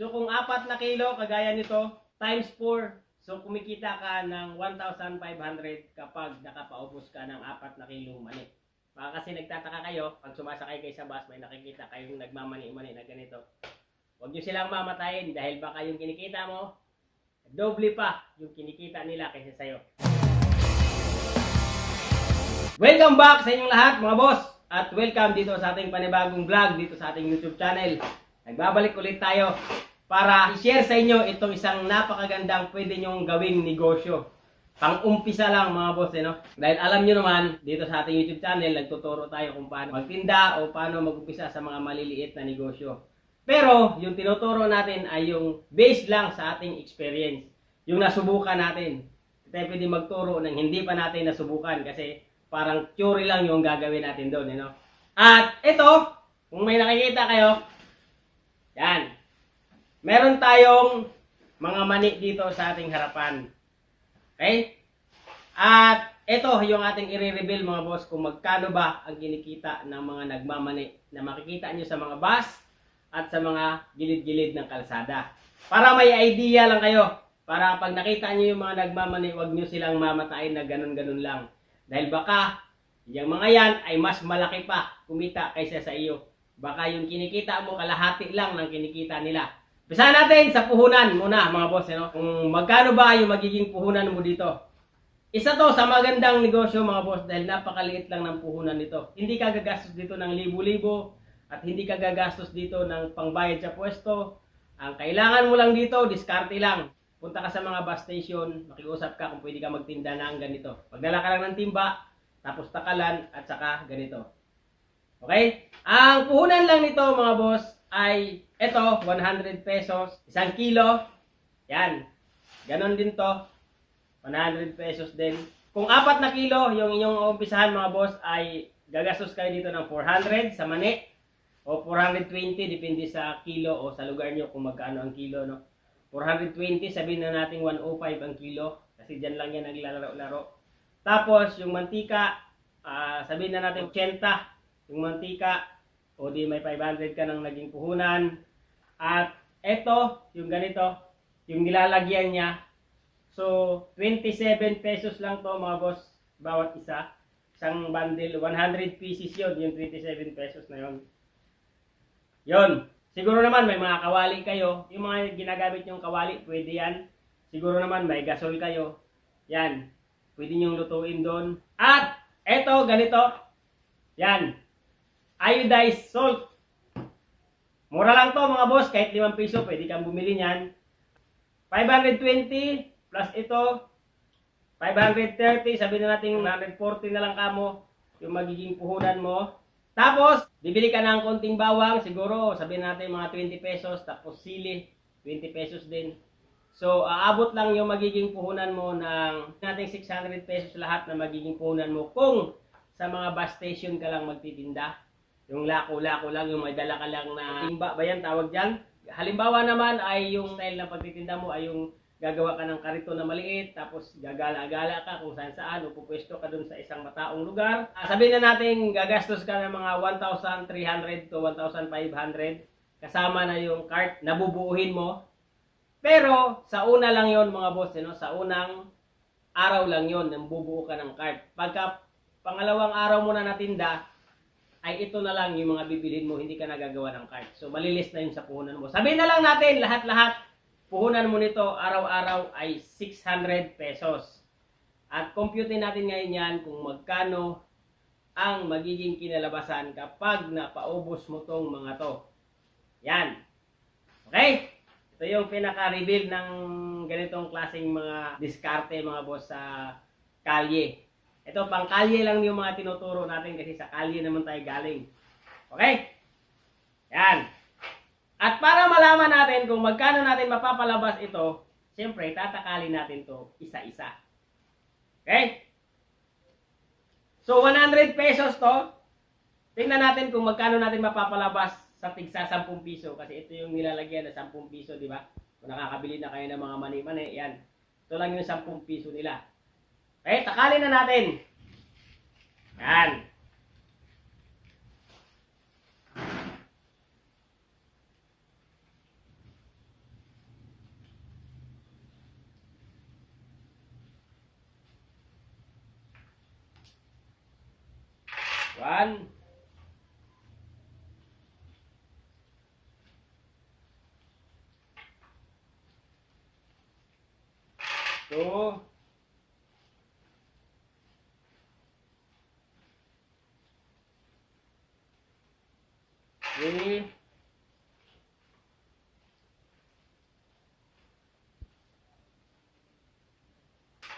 So kung apat na kilo, kagaya nito, times 4, so kumikita ka ng 1,500 kapag nakapaubos ka ng apat na kilong mani. Baka kasi nagtataka kayo, pag sumasakay kayo sa bus, may nakikita kayong nagmamani-mani na ganito. Huwag nyo silang mamatayin dahil baka yung kinikita mo, doble pa yung kinikita nila kaysa sa'yo. Welcome back sa inyong lahat mga boss at welcome dito sa ating panibagong vlog dito sa ating YouTube channel. Nagbabalik ulit tayo para i-share sa inyo itong isang napakagandang pwede nyong gawing negosyo. Pang-umpisa lang mga boss, eh, no? Dahil alam nyo naman, dito sa ating YouTube channel, nagtuturo tayo kung paano magtinda o paano mag-umpisa sa mga maliliit na negosyo. Pero, yung tinuturo natin ay yung based lang sa ating experience. Yung nasubukan natin. Tayo pwede magturo ng hindi pa natin nasubukan kasi parang theory lang yung gagawin natin doon, you know? At ito, kung may nakikita kayo, yan. Meron tayong mga mani dito sa ating harapan. Okay? At ito yung ating i-reveal mga boss kung magkano ba ang kinikita ng mga nagmamani na makikita nyo sa mga bus at sa mga gilid-gilid ng kalsada. Para may idea lang kayo. Para pag nakita nyo yung mga nagmamani, wag nyo silang mamatayin na ganun-ganun lang. Dahil baka yung mga yan ay mas malaki pa kumita kaysa sa iyo. Baka yung kinikita mo kalahati lang ng kinikita nila. Bisa natin sa puhunan muna mga boss. Ano? Kung magkano ba yung magiging puhunan mo dito. Isa to sa magandang negosyo mga boss dahil napakaliit lang ng puhunan nito. Hindi ka gagastos dito ng libo-libo at hindi ka gagastos dito ng pangbayad sa pwesto. Ang kailangan mo lang dito, diskarte lang. Punta ka sa mga bus station, makiusap ka kung pwede ka magtinda ng ganito. Magdala ka lang ng timba, tapos takalan at saka ganito. Okay? Ang puhunan lang nito mga boss ay ito, 100 pesos, isang kilo. Yan. Ganon din to. 100 pesos din. Kung apat na kilo, yung inyong umpisahan mga boss ay gagastos kayo dito ng 400 sa mani o 420 depende sa kilo o sa lugar nyo kung magkano ang kilo no 420 sabihin na natin 105 ang kilo kasi dyan lang yan naglalaro-laro tapos yung mantika ah, sabihin na natin 80 yung mantika o di may 500 ka nang naging puhunan at eto yung ganito yung nilalagyan niya so 27 pesos lang to mga boss bawat isa isang bundle 100 pieces yun yung 27 pesos na yun Yon. Siguro naman may mga kawali kayo. Yung mga ginagamit yung kawali, pwede yan. Siguro naman may gasol kayo. Yan. Pwede nyo lutuin doon. At, eto, ganito. Yan. Iodized salt. Mura lang to mga boss. Kahit 5 piso, pwede kang bumili niyan. 520 plus ito. 530. Sabihin na natin 140 na lang kamo. Yung magiging puhunan mo. Tapos, bibili ka ng konting bawang, siguro sabihin natin mga 20 pesos, tapos sili, 20 pesos din. So, aabot lang yung magiging puhunan mo ng nating 600 pesos lahat na magiging puhunan mo kung sa mga bus station ka lang magtitinda. Yung lako-lako lang, yung may dala ka lang na timba ba yan tawag dyan? Halimbawa naman ay yung style ng pagtitinda mo ay yung gagawa ka ng karito na maliit, tapos gagala-gala ka kung saan saan, upupwesto ka dun sa isang mataong lugar. Ah, sabihin na natin, gagastos ka ng mga 1,300 to 1,500, kasama na yung cart na bubuuhin mo. Pero, sa una lang yon mga boss, no? sa unang araw lang yon nang bubuo ka ng cart. Pagka pangalawang araw mo na natinda, ay ito na lang yung mga bibilhin mo, hindi ka nagagawa ng cart. So, malilis na yun sa puhunan mo. Sabihin na lang natin, lahat-lahat, puhunan mo nito araw-araw ay 600 pesos. At compute natin ngayon yan kung magkano ang magiging kinalabasan kapag napaubos mo tong mga to. Yan. Okay? Ito yung pinaka-reveal ng ganitong klaseng mga diskarte mga boss sa kalye. Ito pang kalye lang yung mga tinuturo natin kasi sa kalye naman tayo galing. Okay? Yan. At para malaman natin kung magkano natin mapapalabas ito, siyempre tatakalin natin to isa-isa. Okay? So 100 pesos to. Tingnan natin kung magkano natin mapapalabas sa tigsa 10 piso kasi ito yung nilalagyan na 10 piso, di ba? Kung nakakabili na kayo ng mga mani-mani, yan. Ito lang yung 10 piso nila. Okay, takalin na natin. Yan. One. Two.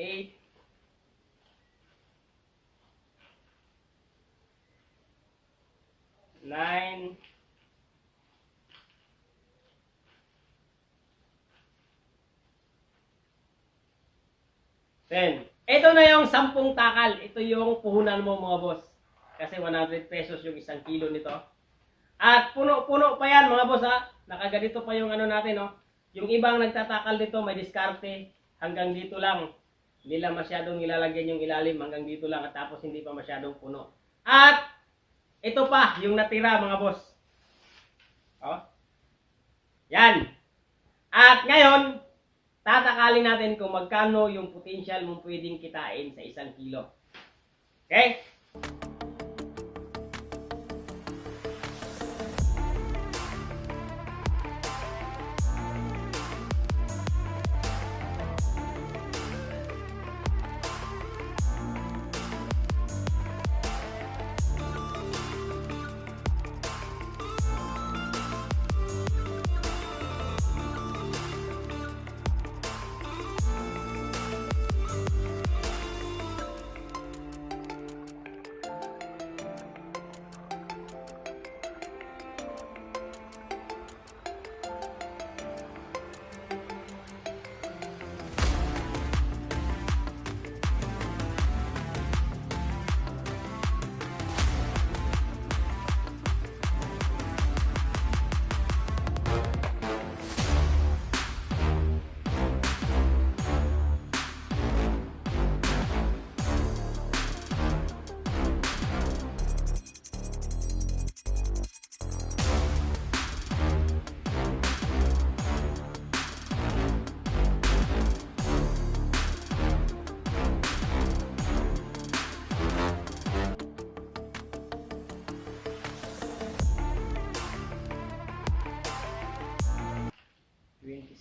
Eight. Nine. Ten. Ito na yung sampung takal. Ito yung puhunan mo mga boss. Kasi 100 pesos yung isang kilo nito. At puno-puno pa yan mga boss ha. Nakaganito pa yung ano natin no. Yung ibang nagtatakal dito may diskarte hanggang dito lang. Hindi lang masyadong ilalagyan yung ilalim hanggang dito lang at tapos hindi pa masyadong puno. At ito pa yung natira mga boss. Oh. Yan. At ngayon, tatakalin natin kung magkano yung potential mong pwedeng kitain sa isang kilo. Okay?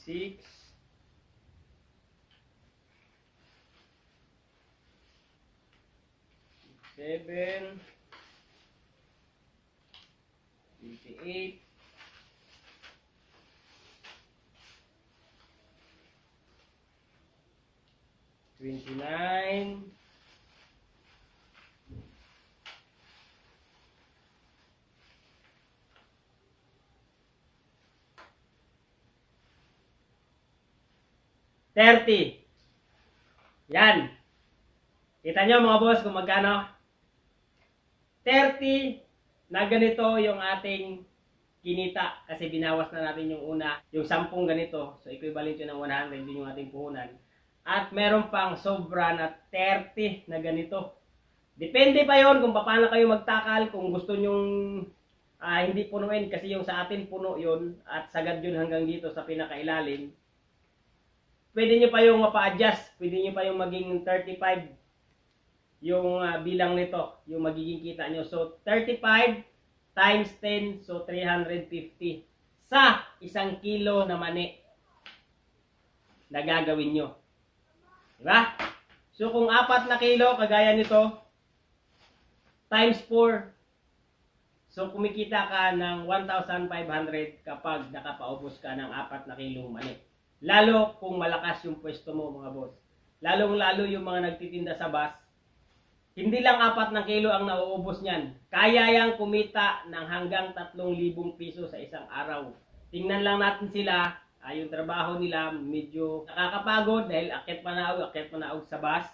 Twenty-six. Seven. Twenty-eight. Twenty-nine. Thirty. Yan. Kita nyo mga boss kung magkano? 30 na ganito yung ating kinita kasi binawas na natin yung una, yung 10 ganito. So equivalent yun ng 100 din yung ating puhunan. At meron pang sobra na 30 na ganito. Depende pa yon kung paano kayo magtakal, kung gusto nyong ah, hindi punuin kasi yung sa atin puno yun at sagad yun hanggang dito sa pinakailalim. Pwede nyo pa yung mapa-adjust, pwede nyo pa yung maging 35 yung ah, bilang nito, yung magiging kita nyo. So, 35 times 10, so 350 sa isang kilo na mani na gagawin nyo. Diba? So, kung apat na kilo, kagaya nito, times 4, so kumikita ka ng 1,500 kapag nakapaubos ka ng apat na kilong mani. Lalo kung malakas yung pwesto mo, mga boss. Lalong-lalo yung mga nagtitinda sa bus, hindi lang apat na kilo ang nauubos niyan. Kaya yang kumita ng hanggang 3,000 piso sa isang araw. Tingnan lang natin sila, ah, yung trabaho nila medyo nakakapagod dahil akit panaog, akit panaog sa bus.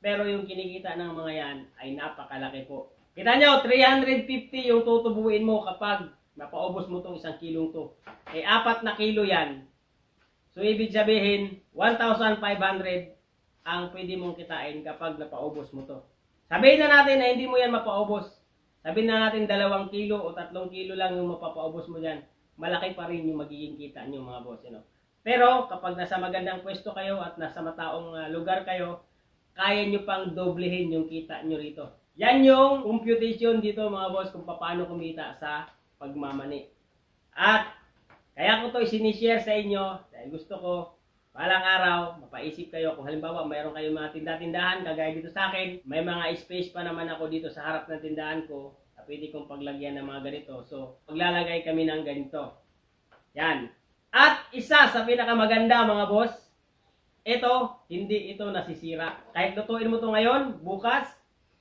Pero yung kinikita ng mga yan ay napakalaki po. Kita nyo, 350 yung tutubuin mo kapag napaubos mo tong isang kilong to. Eh, apat na kilo yan. So, ibig sabihin, 1,500 ang pwede mong kitain kapag napaubos mo to. Sabihin na natin na hindi mo yan mapaubos. Sabihin na natin dalawang kilo o tatlong kilo lang yung mapapaubos mo dyan. Malaki pa rin yung magiging kita nyo mga boss. You know? Pero kapag nasa magandang pwesto kayo at nasa mataong ah, lugar kayo, kaya nyo pang doblehin yung kita nyo rito. Yan yung computation dito mga boss kung paano kumita sa pagmamani. At kaya ko to isinishare sa inyo dahil gusto ko Balang araw, mapaisip kayo kung halimbawa mayroon kayong mga tinda-tindahan kagaya dito sa akin, may mga space pa naman ako dito sa harap ng tindahan ko na pwede kong paglagyan ng mga ganito. So, maglalagay kami ng ganito. Yan. At isa sa pinakamaganda mga boss, ito, hindi ito nasisira. Kahit lutuin mo to ngayon, bukas,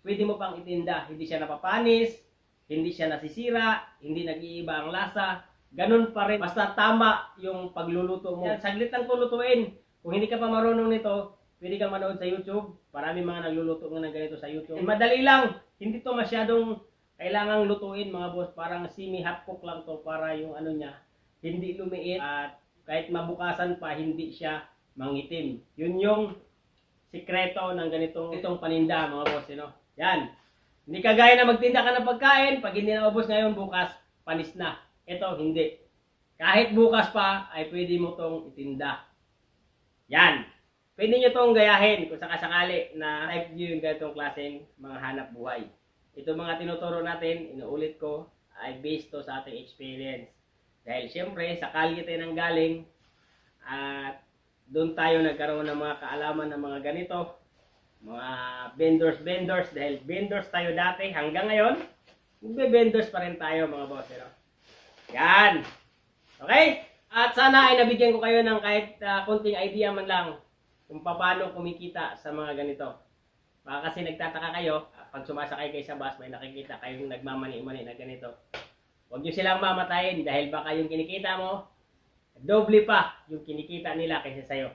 pwede mo pang itinda. Hindi siya napapanis, hindi siya nasisira, hindi nag-iiba ang lasa. Ganun pa rin. Basta tama yung pagluluto mo. Yan, saglit lang to lutuin. Kung hindi ka pa marunong nito, pwede kang manood sa YouTube. Marami mga nagluluto nga ng ganito sa YouTube. Madali lang. Hindi to masyadong kailangang lutuin mga boss. Parang semi-half cook lang to para yung ano niya, hindi lumiit at kahit mabukasan pa, hindi siya mangitim. Yun yung sikreto ng ganitong itong paninda mga boss. You know? Yan. Hindi kagaya na magtinda ka ng pagkain, pag hindi na ubos ngayon, bukas, panis na. Ito, hindi. Kahit bukas pa, ay pwede mo tong itinda. Yan. Pwede nyo tong gayahin kung sakasakali na type nyo yung ganitong klaseng mga hanap buhay. Ito mga tinuturo natin, inuulit ko, ay based to sa ating experience. Dahil siyempre, sa kalye tayo nang galing, at doon tayo nagkaroon ng mga kaalaman ng mga ganito, mga vendors, vendors, dahil vendors tayo dati hanggang ngayon, magbe-vendors pa rin tayo mga boss. You know? Yan. Okay? At sana ay nabigyan ko kayo ng kahit ah, konting idea man lang kung paano kumikita sa mga ganito. Baka kasi nagtataka kayo, ah, pag sumasakay kayo sa bus, may nakikita kayong nagmamani-mani na ganito. Huwag nyo silang mamatayin dahil baka yung kinikita mo, doble pa yung kinikita nila kaysa sa'yo.